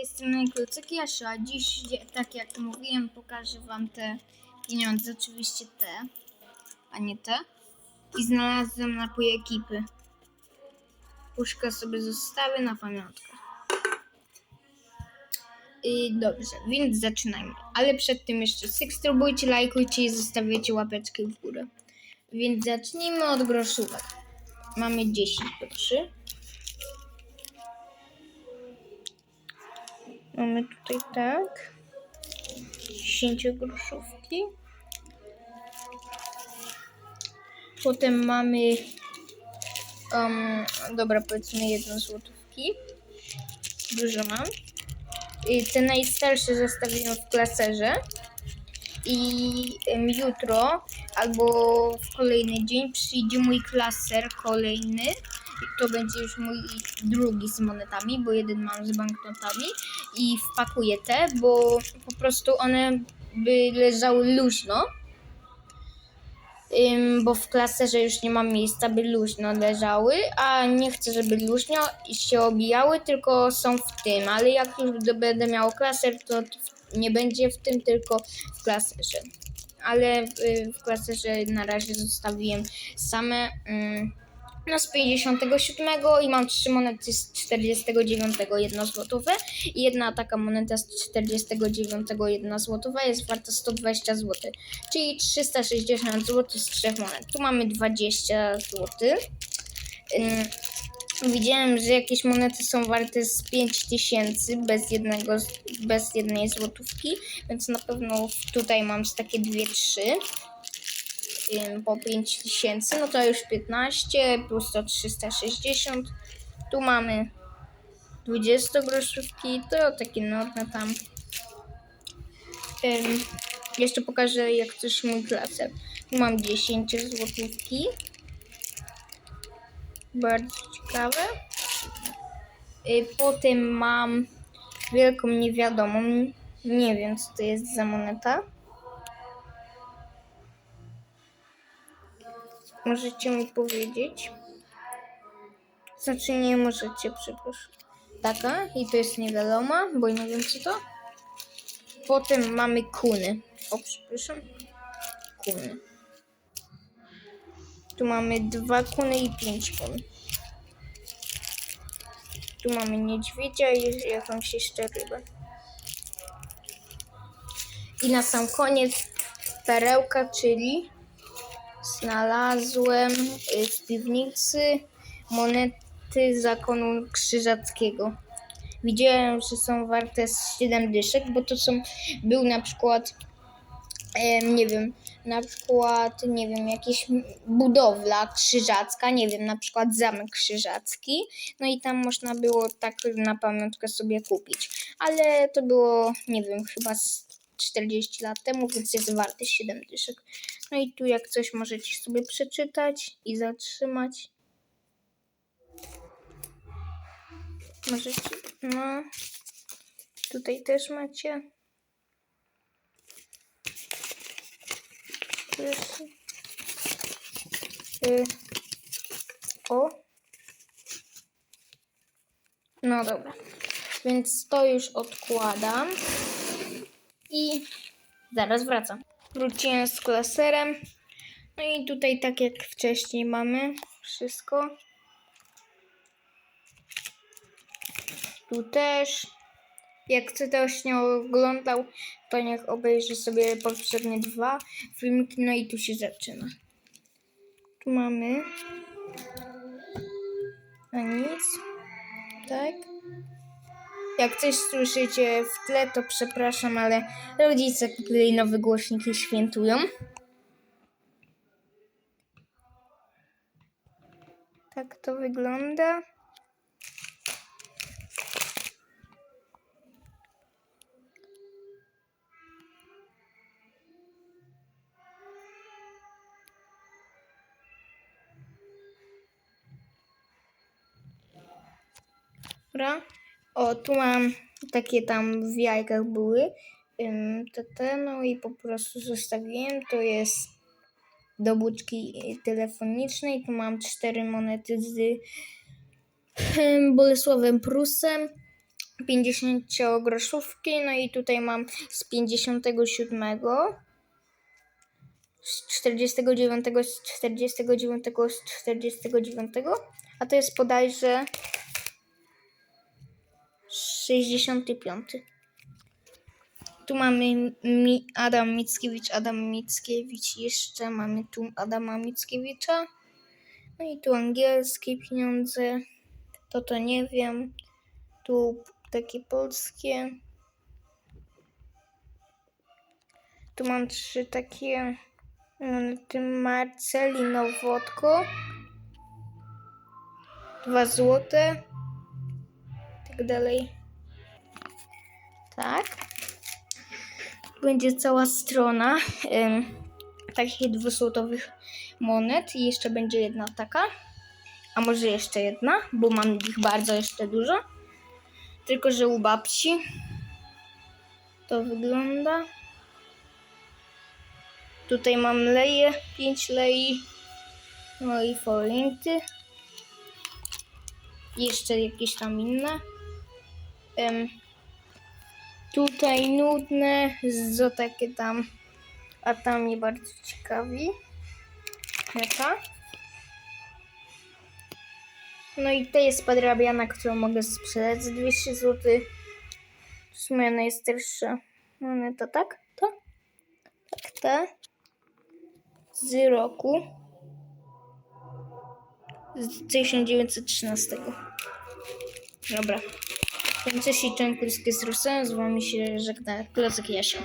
tej strony Klucyki Jasza. Dziś, tak jak mówiłem, pokażę Wam te pieniądze, oczywiście te, a nie te. I znalazłem napój ekipy. Puszkę sobie zostawię na pamiątkę. I dobrze, więc zaczynajmy. Ale przed tym jeszcze subskrybujcie, lajkujcie i zostawiacie łapeczkę w górę. Więc zacznijmy od groszówek. Mamy 10 groszy. Mamy tutaj tak. 10 groszówki. Potem mamy um, dobra, powiedzmy jedną złotówki. Dużo mam. I te najstarsze zostawiłem w klaserze. I em, jutro albo w kolejny dzień przyjdzie mój klaser kolejny. To będzie już mój drugi z monetami, bo jeden mam z banknotami. I wpakuję te, bo po prostu one by leżały luźno. Ym, bo w klaserze już nie mam miejsca, by luźno leżały, a nie chcę, żeby luźno się obijały, tylko są w tym, ale jak już będę miał klaser, to w- nie będzie w tym, tylko w klaserze. Ale y, w klaserze na razie zostawiłem same no z 57 i mam trzy monety z 49 jedna złotowe i jedna taka moneta z 49 jedna złotowa jest warta 120 zł, czyli 360 zł z trzech monet. Tu mamy 20 zł. Widziałem, że jakieś monety są warte z 5000 bez jednego, bez jednej złotówki, więc na pewno tutaj mam z takie dwie, trzy ym, po 5000, no to już 15 plus to 360. Tu mamy 20 groszówki, to takie nudne tam. Ym, jeszcze pokażę jak coś mój klaser. Tu mam 10 złotówki. Bardzo ciekawe. Y, Potem mam wielką niewiadomą. Nie wiem co to jest za moneta. Możecie mi powiedzieć? Znaczy nie możecie, przepraszam. Taka i to jest niewiadoma, bo nie wiem co to. Potem mamy kuny. O, przepraszam. Kuny. Tu mamy dwa kuny i pięć kun. Tu mamy niedźwiedzia i jakąś jeszcze rybę. I na sam koniec perełka, czyli znalazłem y, w piwnicy monety zakonu krzyżackiego. Widziałem, że są warte z 7 dyszek, bo to są, był na przykład, em, nie wiem, na przykład, nie wiem, jakaś budowla krzyżacka, nie wiem, na przykład zamek krzyżacki, no i tam można było tak na pamiątkę sobie kupić, ale to było, nie wiem, chyba z 40 lat temu, więc jest warte 7 dyszek. No i tu jak coś możecie sobie przeczytać i zatrzymać. Możecie, no, tutaj też macie. Y, o. No dobra, więc to już odkładam i zaraz wracam. Wróciłem z klaserem. No i tutaj tak jak wcześniej mamy wszystko. Tu też. Jak ktoś nie oglądał, to niech obejrzy sobie poprzednie dwa filmiki. No i tu się zaczyna. Tu mamy. A nic. Tak. Jak coś słyszycie w tle, to przepraszam, ale rodzice kupili nowe głośniki świętują. Tak to wygląda. Dobra. O, tu mam takie tam w jajkach były. Ym, te, no i po prostu zostawiłem. To jest do budki telefonicznej. Tu mam cztery monety z Bolesławem Prusem. 50 groszówki, no i tutaj mam z 57, z 49, z 49, z 49, a to jest bodajże 65. Tu mamy mi, Adam Mickiewicz, Adam Mickiewicz, jeszcze mamy tu Adama Mickiewicza. No i tu angielskie pieniądze, to to nie wiem. Tu takie polskie. Tu mam trzy takie monety Marcelino Wodko. Dwa złote. Tak dalej. Tak. Będzie cała strona em, takich dwuzłotowych monet i jeszcze będzie jedna taka. A może jeszcze jedna, bo mam ich bardzo jeszcze dużo. Tylko, że u babci to wygląda. Tutaj mam leje, 5 lei, no i forinty. Jeszcze jakieś tam inne. Tutaj nudne, zo takie tam, a tam mnie bardzo ciekawi. Jaka? No i to jest podrabiana, którą mogę sprzedać za 200 zł. To jest moja najstarsza moneta, tak? To? Tak, ta. Z roku. Z 1913. Dobra. Ten cześć i cześć, z Rusem. Z wami się żegna Klocek Jasia.